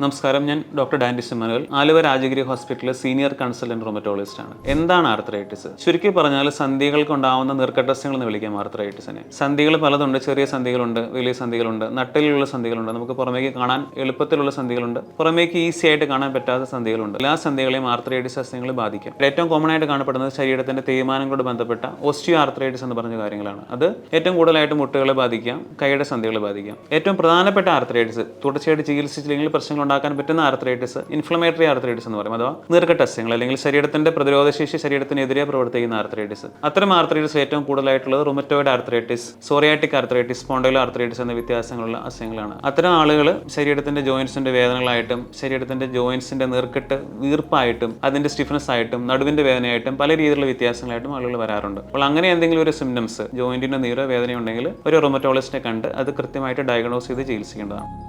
നമസ്കാരം ഞാൻ doctor Dandis Emmanuel Aluva Rajagiri ഹോസ്പിറ്റലിലെ സീനിയർ കൺസൾട്ടന്റ് റൊമറ്റോളജിസ്റ്റ് ആണ് എന്താണ് ആർത്രൈറ്റിസ്? ചുരുക്കി പറഞ്ഞാൽ സന്ധികൾക്ക് ഉണ്ടാവുന്ന നീർക്കട്ടസ്യങ്ങൾ എന്ന് വിളിക്കാം ആർത്രൈറ്റിസിനെ. സന്ധികൾ പലതുണ്ട് ചെറിയ സന്ധികളുണ്ട് വലിയ സന്ധികളുണ്ട് നട്ടലിലുള്ള സന്ധികളുണ്ട്. നമുക്ക് പുറമേക്ക് കാണാൻ എളുപ്പത്തിലുള്ള സന്ധികളുണ്ട് പുറമേക്ക് ഈസി ആയിട്ട് കാണാൻ പറ്റാത്ത സന്ധികളുണ്ട്. എല്ലാ സന്ധികളെയും ആർത്രൈറ്റിസ് അസ്യങ്ങൾ ബാധിക്കും. ഏറ്റവും കോമൺ ആയിട്ട് കാണപ്പെടുന്നത് ശരീരത്തിന്റെ തേയ്മാനങ്ങളോട് ബന്ധപ്പെട്ട ഓസ്റ്റിയോ ആർത്രൈറ്റിസ് എന്ന് പറഞ്ഞ കാര്യങ്ങളാണ്. അത് ഏറ്റവും കൂടുതലായിട്ട് മുട്ടുകളെ ബാധിക്കാം കൈയുടെ സന്ധികളെ ബാധിക്കാം. ഏറ്റവും പ്രധാനപ്പെട്ട ആർത്രൈറ്റിസ് തുടർച്ചയായിട്ട് ചികിത്സിച്ചില്ലെങ്കിൽ പ്രശ്നങ്ങൾ ഉണ്ടാക്കാൻ പറ്റുന്ന ആർത്രൈറ്റിസ് ഇൻഫ്ലമേറ്ററി ആർത്രൈറ്റിസ് എന്ന് പറയും. അഥവാ നീർക്കട്ടസ്യങ്ങൾ അല്ലെങ്കിൽ ശരീരത്തിന്റെ പ്രതിരോധശേഷി ശരീരത്തിനെതിരെ പ്രവർത്തിക്കുന്ന ആർത്രൈറ്റിസ് അത്തരം ആർത്രൈറ്റിസ് ഏറ്റവും കൂടുതലായിട്ടുള്ളത് rheumatoid arthritis psoriatic arthritis spondyloarthritis എന്ന വ്യത്യാസങ്ങളുള്ള അസ്യങ്ങളാണ്. അത്തരം ആളുകൾ ശരീരത്തിന്റെ ജോയിൻസിന്റെ വേദനകളായിട്ടും ശരീരത്തിന്റെ ജോയിൻസിന്റെ നീർക്കെട്ട് വീർപ്പായിട്ടും അതിന്റെ സ്റ്റിഫ്നെസ് ആയിട്ടും നടുവിന്റെ വേദനയായിട്ടും പല രീതിയിലുള്ള വ്യത്യാസങ്ങളായിട്ടും ആളുകൾ വരാറുണ്ട്. അപ്പോൾ അങ്ങനെ എന്തെങ്കിലും ഒരു സിംറ്റംസ് ജോയിന്റിന്റെ നീരോ വേദനയുണ്ടെങ്കിൽ ഒരു റൊമറ്റോളജിസ്റ്റിനെ കണ്ട് അത് കൃത്യമായിട്ട് ഡയഗ്നോസ് ചെയ്ത് ചികിത്സിക്കേണ്ടതാണ്.